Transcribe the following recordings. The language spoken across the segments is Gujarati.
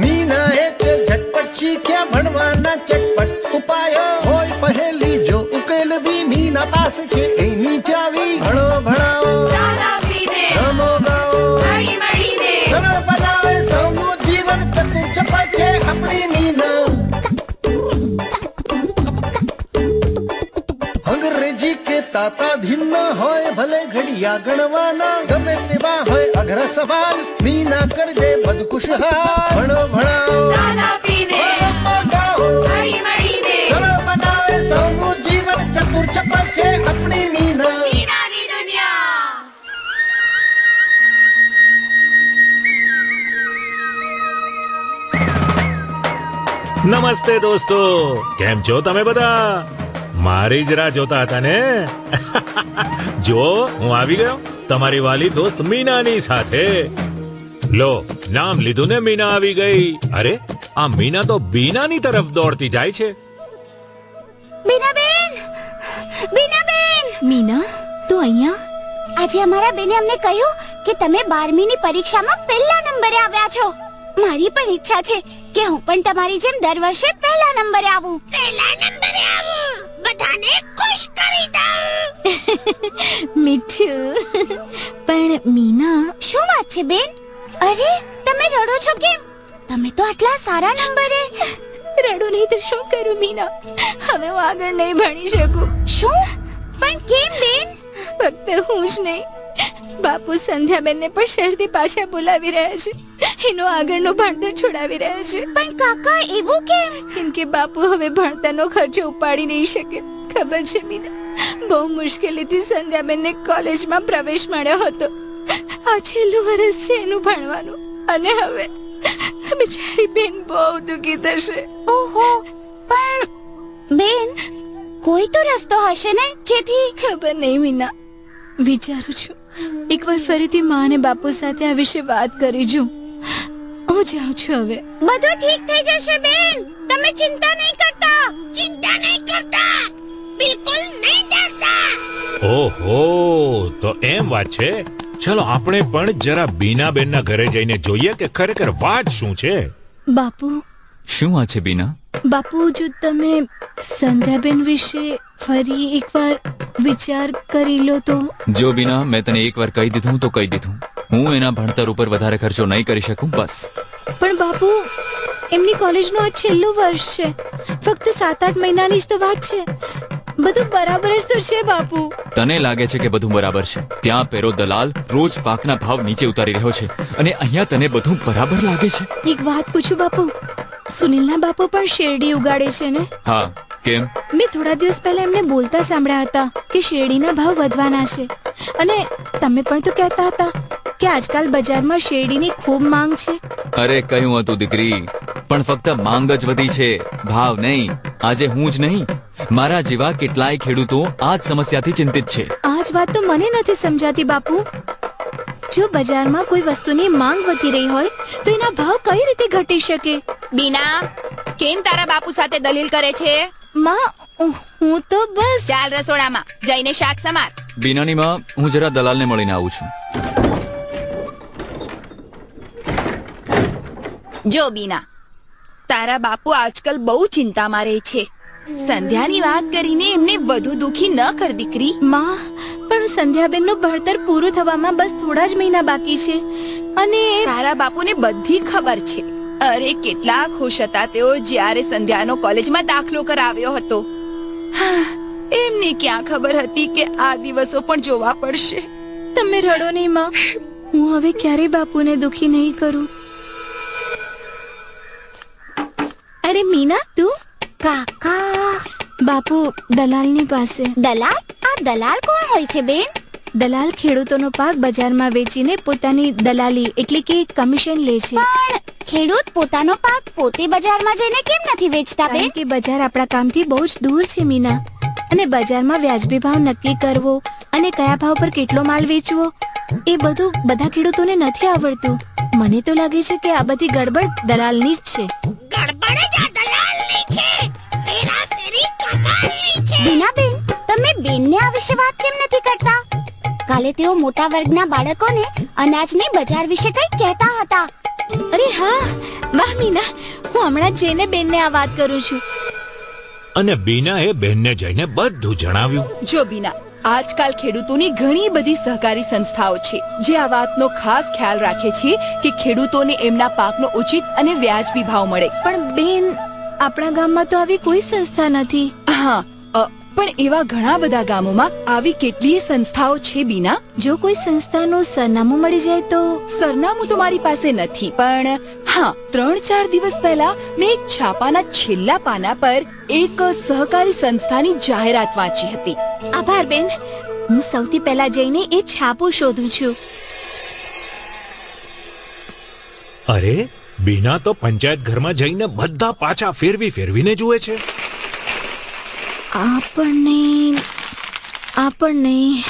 મીના એ છે ઝટપટ શીખ્યા, ભણવાના ચટપટ ઉપાયો. હોય પહેલી જો ઉકેલ બી મીના પાસે છે, એની ચાવી ભણો અંગ્રેજી કે તાતા ધીન હોય ભલે ઘડિયા ગણવાના ગમે તેવા હોય અઘર સવાલ મીના કર દે બધ ખુશહાલ ભણો ભણાવો રમો ગાઓ સરળ બનાવે સૌનું જીવન ચતુર ચપળ છે આપણી મીના નમસ્તે દોસ્તો કેમ છો તમે બધા મારી જ રાહ જોતા હતા ને? જો હું આવી ગયો. તમારી વાલી દોસ્ત મીનાની સાથે. લો નામ લીધું ને મીના આવી ગઈ. અરે આ મીના તો બીનાની તરફ દોડતી જાય છે. બીનાબેન બીનાબેન મીના તું અહીંયા? આજે અમારા બેને અમને કહ્યું કે તમે બારમીની પરીક્ષામાં પહેલા નંબરે આવ્યા છો. મારી પણ ઈચ્છા છે કે હું પણ તમારી જેમ દર વર્ષે પહેલા નંબરે આવું. પહેલા નંબરે આવું! બધાને ખુશ કરી દઉં. મીઠું. પણ મીના શું વાત છે બેન? અરે તમે રડો છો કેમ? તમે તો આટલા સારા નંબરે રડું નહીં તો શું કરું મીના? હવે હું આગળ નહીં ભણી શકું. શું? પણ કેમ બેન? ફક્ત હું જ નહીં. બાપુ સંધ્યાબેનને પણ શહેરથી પાછા બોલાવી રહ્યા છે. એનું આગળનું ભણતર છોડાવી રહ્યા છે. પણ કાકા એવું કેમ? કેમ કે બાપુ હવે ભણતરનો ખર્ચો ઉપાડી નહીં શકે. ખબર છે મીના? બહુ મુશ્કેલીથી સંધ્યાબેનને કોલેજમાં પ્રવેશ મળ્યો હતો. આ છેલ્લું વર્ષ છે એનું ભણવાનું. અને હવે બિચારી બેન બહુ દુઃખી થશે. ઓહો પણ બેન કોઈ તો રસ્તો હશે ને જેથી? ખબર નહીં મીના. વિચારું છું. એકવાર ફરીથી મા અને બાપુ સાથે આ વિશે વાત કરી જો હું જાઉં છું હવે. બધું ઠીક થઈ જશે બેન. તમે ચિંતા નહીં કરતા. ચિંતા નહીં કરતા. બિલકુલ નહીં ડરતા. ઓહો તો એમ વાત છે? ચલો આપણે પણ જરા બીના બેનના ઘરે જઈને જોઈએ કે ખરેખર વાત શું છે? બાપુ. શું વાત છે બીના? બાપુ જો તમે સંધ્યાબેન વિશે ફરી એકવાર વિચાર કરી લો તો. જો બીના મેં તને એકવાર કહી દીધું તો કહી દીધું. હું એના ભણતર ઉપર વધારે ખર્ચો નહીં કરી શકું બસ. પણ બાપુ એમની કોલેજનું આ છેલ્લું વર્ષ છે. ફક્ત સાત આઠ મહિનાની જ તો વાત છે. બધું બરાબર જ તો છે બાપુ. તને લાગે છે કે બધું બરાબર છે? ત્યાં પેરો દલાલ રોજ પાકના ભાવ નીચે ઉતારી રહ્યો છે. અને અહીંયા તને બધું બરાબર લાગે છે? એક વાત પૂછું બાપુ. સુનિલના બાપુ પણ શેરડી ઉગાડે છે ને? હા. કેમ? મેં થોડા દિવસ પહેલા એમને બોલતા સાંભળ્યા હતા કે શેરડીના ભાવ વધવાના છે. અને તમે પણ તો કહેતા હતા કે આજકાલ બજારમાં શેરડીની ખૂબ માંગ છે. અરે કયું હતું દીકરી. પણ ફક્ત માંગ જ વધી છે ભાવ નહીં. આજે હું જ નહીં. મારા જેવા કેટલાય ખેડૂતો આ જ સમસ્યાથી ચિંતિત છે. આ જ વાત તો મને નથી સમજાતી બાપુ. જો બજારમાં કોઈ વસ્તુની માંગ વધી રહી હોય તો એના ભાવ કઈ રીતે ઘટી શકે? બીના કેમ તારા બાપુ સાથે દલીલ કરે છે? માં હું તો બસ. ચાલ રસોડામાં જઈને શાક સમાર. બીનાની માં હું જરા દલાલને મળીને આવું છું. જો બીના તારા બાપુ આજકાલ બહુ ચિંતામાં રહે છે. સંધ્યાની વાત કરીને એમને વધુ દુખી ન કર દીકરી. માં પણ સંધ્યાબેનનું ભણતર પૂરું થવામાં બસ થોડા જ મહિના બાકી છે. અને તારા બાપુને બધી ખબર છે. અરે કેટલા ખુશ હતા તેઓ જ્યારે સંધ્યાનો કોલેજમાં દાખલો કરાવ્યો હતો. હા, એમને ક્યાં ખબર હતી કે આ દિવસો પણ જોવા પડશે. તમે રડો નહીં માં. હું હવે ક્યારે બાપુને દુખી નહીં કરું. અરે મીના તું? કાકા. બાપુ દલાલની પાસે. દલાલ? આ દલાલ કોણ હોય છે બેન? દલાલ ખેડૂતોનો પાક બજારમાં વેચીને પોતાની દલાલી એટલે કે કમિશન લે છે. પણ ખેડૂત પોતાનો પાક પોતે બજારમાં જઈને કેમ નથી વેચતા બેન? કે બજાર આપણા કામથી બહુ જ દૂર છે મીના. અને બજારમાં વ્યાજબી ભાવ નક્કી કરવો અને કયા ભાવ પર કેટલો માલ વેચવો એ બધું બધા ખેડૂતોને નથી આવડતું. મને તો લાગે છે કે આ બધી ગડબડ દલાલની જ છે. ગડબડ જ આ દલાલની છે. હેરાફેરી કમાલની છે. બીના બેન તમે બેનને આ વિશે વાત કેમ નથી કરતા? કાલે તેઓ મોટા વર્ગના બાળકોને અનાજની બજાર વિશે કંઈક કહેતા હતા. અરે હા વાહ મીના હું હમણાં જઈને બેનને આ વાત કરું છું. અને બીનાએ બેનને જઈને બધું જણાવ્યું. જો બીના આજકાલ ખેડૂતોની ઘણી બધી સહકારી સંસ્થાઓ છે જે આ વાતનો ખાસ ખ્યાલ રાખે છે કે ખેડૂતોને એમના પાકનો ઉચિત અને વ્યાજબી ભાવ મળે. પણ બેન આપણા ગામમાં તો આવી કોઈ સંસ્થા નથી. હા પણ એવા ઘણા બધા ગામોમાં આવી કેટલીય સંસ્થાઓ છે બીના? જો કોઈ સંસ્થાનું સરનામું મળી જાય તો? સરનામું તો મારી પાસે નથી પણ હા ત્રણ ચાર દિવસ પહેલા મેં એક છાપાના છેલ્લા પાના પર એક સહકારી સંસ્થાની જાહેરાત વાંચી હતી. આભાર બેન. હું સૌથી પહેલા જઈને એ છાપું શોધું છું. અરે બીના તો પંચાયત ઘરમાં જઈને બધા પાછા ફેરવી ફેરવીને જુએ છે. આપણને આપણને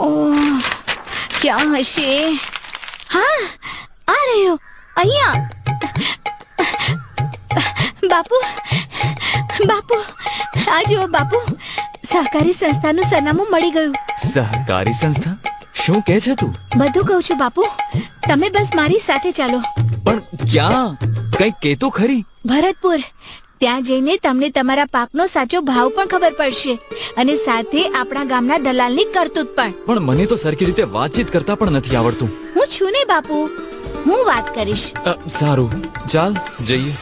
ઓ ક્યાં હશે? હા આ રહ્યો અહીંયા. બાપુ બાપુ આ જુઓ બાપુ સહકારી સંસ્થાનું સરનામું મળી ગયું. સહકારી સંસ્થા? શું કે છે તું? બધું કહું છું બાપુ તમે બસ મારી સાથે ચાલો. પણ ક્યાં? કઈ કેતો ખરી. ભરતપુર ત્યાં જઈને તમને તમારા પાકનો સાચો ભાવ પણ ખબર પડશે અને સાથે આપણા ગામના દલાલની કરતૂત પણ. પણ મને તો સરખી રીતે વાતચીત કરતા પણ નથી આવડતું. હું છું ને બાપુ. હું વાત કરીશ. સારું. ચાલ જઈએ.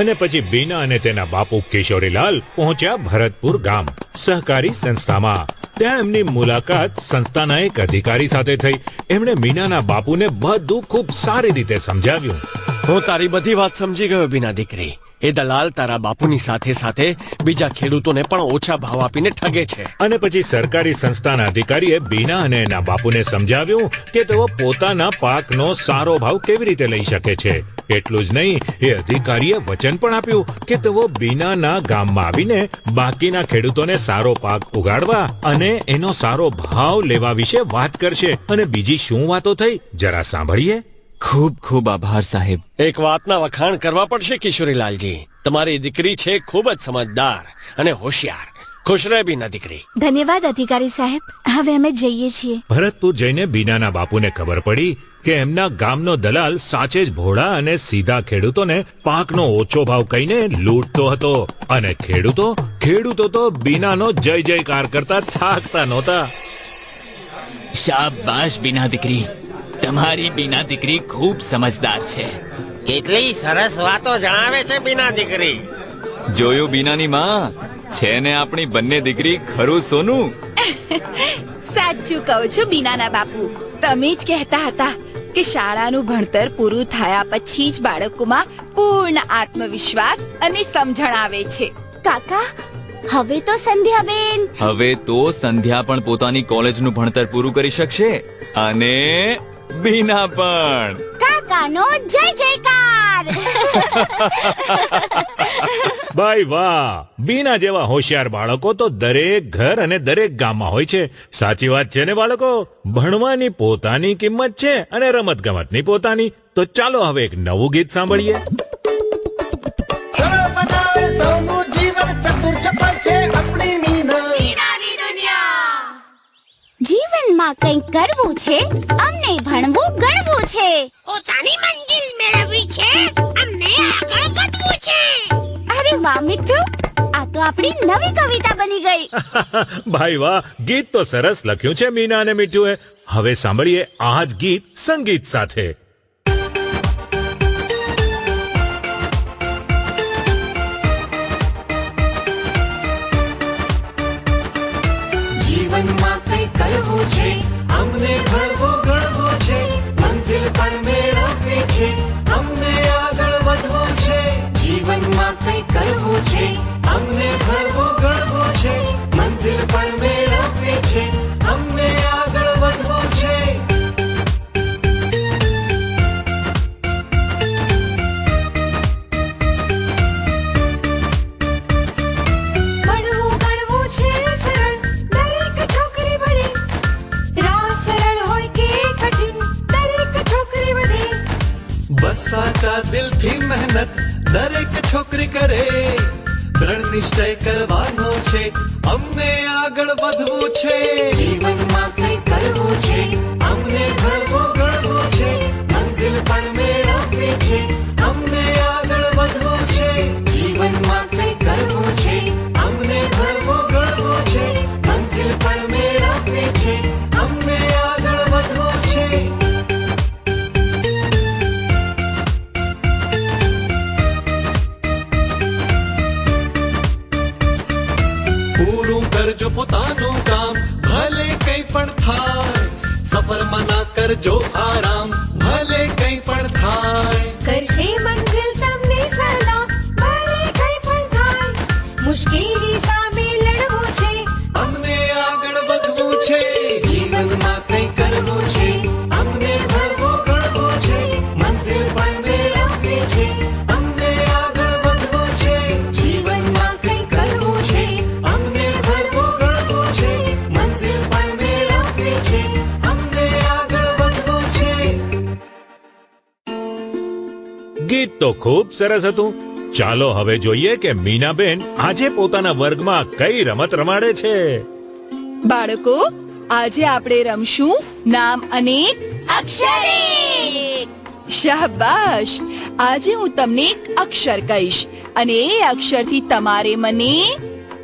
અને પછી બીના અને તેના બાપુ કિશોરીલાલ પહોંચ્યા ભરતપુર ગામ સહકારી સંસ્થામાં. ત્યાં એમની મુલાકાત સંસ્થાના એક અધિકારી સાથે થઈ. એમણે મીનાના બાપુને બધું ખૂબ સારી રીતે સમજાવ્યું. હું તારી બધી વાત સમજી ગયો બીના દીકરી. એ દલાલ તારા બાપુની સાથે સાથે બીજા ખેડૂતોને પણ ઓછા ભાવ આપીને ઠગે છે. અને પછી સરકારી સંસ્થાના અધિકારીએ બીના અને એના બાપુને સમજાવ્યું કે તેઓ પોતાના પાકનો સારો ભાવ કેવી રીતે લઈ શકે છે. એટલું જ નહીં, એ અધિકારીએ વચન પણ આપ્યું કે તેઓ બીનાના ગામમાં આવીને બાકીના ખેડૂતોને સારો પાક ઉગાડવા અને એનો સારો ભાવ લેવા વિશે વાત કરશે. અને બીજી શું વાતો થઈ, જરા સાંભળીએ. ખૂબ ખૂબ આભાર સાહેબ. એક વાતના વખાણ કરવા પડશે કિશોરીલાલજી. તમારી દીકરી છે ખૂબ જ સમજદાર અને હોશિયાર. ખુશ રહે બીના દીકરી. ધન્યવાદ અધિકારી સાહેબ. હવે અમે જઈએ છીએ. ભરતપુર જઈને બીનાના બાપુને ખબર પડી કે એમના ગામનો દલાલ સાચે જ ભોળા અને સીધા ખેડૂતોને પાકનો ઓછો ભાવ કહીને લૂંટતો હતો. અને ખેડૂતો ખેડૂતો તો બીનાનો જય જયકાર કરતા થાકતા નહોતા. શાબાશ બીના દીકરી. તમારી બીના દીકરી ખૂબ સમજદાર છે. કેટલી સરસ વાતો જણાવે છે બીના દીકરી. જોયું બીનાની માં? છે ને આપણી બંને દીકરી ખરું સોનું? સાચું કહું છું બીનાના બાપુ. તમે જ કહેતા હતા કે શાળાનું ભણતર પૂરું થયા પછી જ બાળકોમાં પૂર્ણ આત્મવિશ્વાસ અને સમજણ આવે છે. કાકા હવે તો સંધ્યાબેન. હવે તો સંધ્યા પણ પોતાની કોલેજનું ભણતર પૂરું કરી શકશે. અને બીના પણ. કાકાનો જય જયકાર. ભાઈ વાહ. બીના જેવા હોશિયાર બાળકો તો દરેક ઘર અને દરેક ગામમાં હોય છે. સાચી વાત છે ને બાળકો? ભણવાની પોતાની કિંમત છે અને રમત ગમતની પોતાની. તો ચાલો હવે એક નવું ગીત સાંભળીએ. સરળ બનાવે સૌનું જીવન ચતુર ચપળ છે આપણી મીના. જીવનમાં કંઈક કરવું છે? અમને ભણવું ગણવું છે. પોતાની મંજિલ મેળવવી છે. અમને આગળ વધવું છે. અરે વાહ મીઠુ આ તો આપણી નવી કવિતા બની ગઈ. ભાઈ વાહ ગીત તો સરસ લખ્યું છે મીના અને મીઠુએ હવે સાંભળીએ આ જ ગીત સંગીત સાથે. છે. જીવનમાં કંઈ કરવું છે પૂરું કરજો પોતાનું કામ. ભલે કંઈ પણ થાય સફરમાં ના કરજો આરામ. તો ખૂબ સરસ હતું. ચાલો હવે જોઈએ કે મીનાબેન આજે પોતાના વર્ગમાં કઈ રમત રમાડે છે. બાળકો આજે આપણે રમશું નામ અને અક્ષરે. શાબાશ! આજે હું તમને એક અક્ષર કહીશ અને એ અક્ષરથી તમારે મને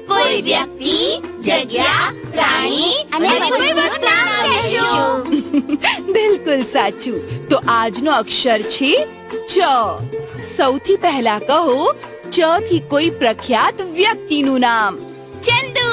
કોઈ વ્યક્તિ જગ્યા પ્રાણી અને કોઈ વસ્તુ નામ કહેશું. બિલકુલ સાચું. તો આજનો અક્ષર છે ચ. સૌથી પહેલા કહો ચ થી કોઈ પ્રખ્યાત વ્યક્તિનું નામ. ચંદુ.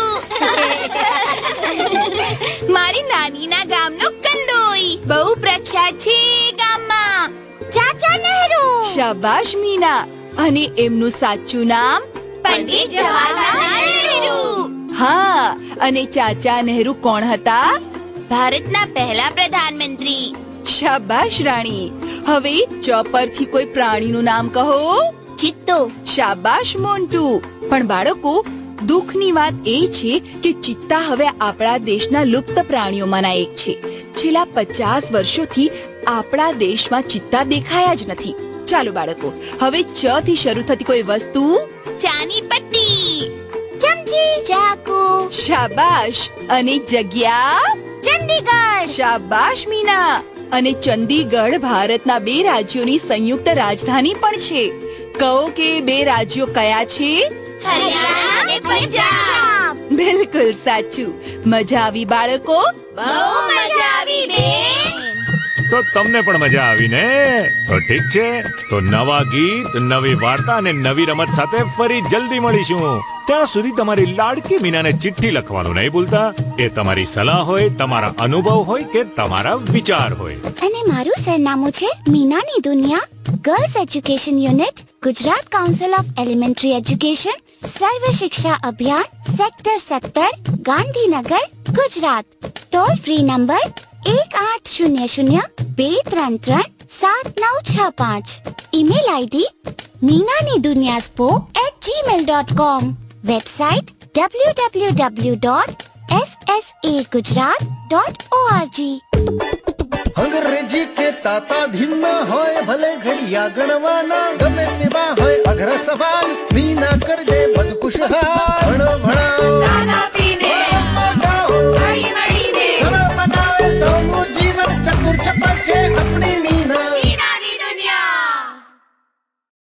મારી નાનીના ગામનો કંદોઈ. બહુ પ્રખ્યાત છે ગામમાં. ચાચા નહેરુ. શાબાશ મીના. અને એમનું સાચું નામ પંડિત જવાહરલાલ નહેરુ. હા અને ચાચા નહેરુ કોણ હતા? ભારતના પહેલા પ્રધાનમંત્રી. શાબાશ રાણી. હવે ચ પરથી કોઈ પ્રાણીનું નામ કહો. ચિત્તો. શાબાશ મોન્ટુ. પણ બાળકો દુઃખની વાત એ છે કે ચિત્તા હવે આપણા દેશના લુપ્ત પ્રાણીઓમાંના એક છે. છેલ્લા પચાસ વર્ષોથી આપણા દેશમાં ચિત્તા દેખાયા જ નથી. ચાલો બાળકો હવે ચ થી શરૂ થતી કોઈ વસ્તુ? ચાની પત્તી ચમચી ચાકુ. શાબાશ. અને જગ્યા? ચંદીગઢ. શાબાશ મીના. અને ચંદીગઢ ભારતના બે રાજ્યોની સંયુક્ત રાજધાની પણ છે. કહો કે બે રાજ્યો કયા છે? હરિયાણા અને પંજાબ. બિલકુલ સાચું. મજા આવી બાળકો? બહુ મજા આવી બેન. તો તમને પણ મજા આવી ને તો ઠીક છે. તો નવા ગીત નવી વાર્તા અને નવી રમત સાથે ફરી જલ્દી મળીશું. ત્યાં સુધી તમારી લાડકી મીનાને ચિઠ્ઠી લખવાનું નહીં ભૂલતા. એ તમારી સલાહ હોય, તમારા અનુભવ હોય કે તમારા વિચાર હોય. અને મારું સરનામું છે મીનાની દુનિયા girls education unit Gujarat council of elementary education Sarva Shiksha Abhiyan sector સત્તર Gandhinagar, Gujarat. Toll free number એક આઠ શૂન્ય શૂન્ય બે ત્રણ ત્રણ સાત નવ છ પાંચ. ઈમેલ આઈડી મીનાની દુનિયા સ્પો at Gmail dot com website www.ssagujarat.org अंग्रेज़ी के ताता धीमा होए भले घड़िया गणवाना गमे तिबा होए अग्र सवाल बिना कर दे मद खुशहाल